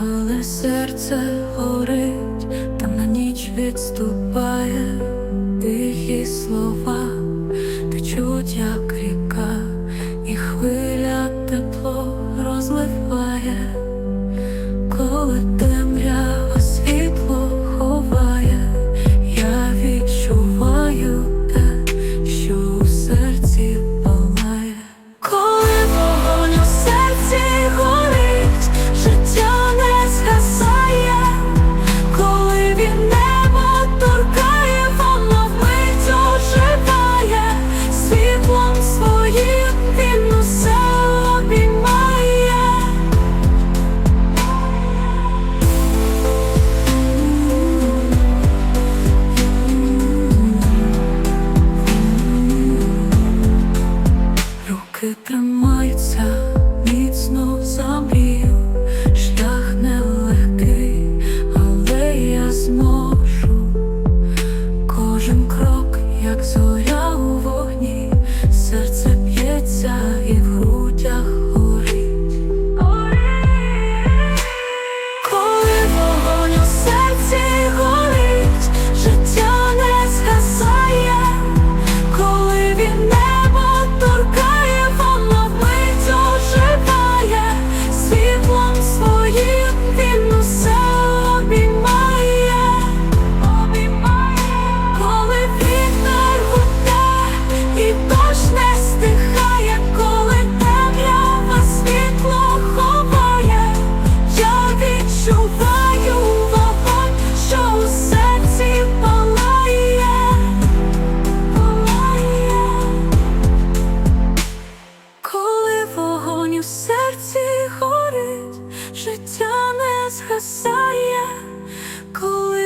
але серце горить, там на ніч відступає тихі слова, течуть, як ріка, і хвиля тепло розливає, коли ти. ти при saya ku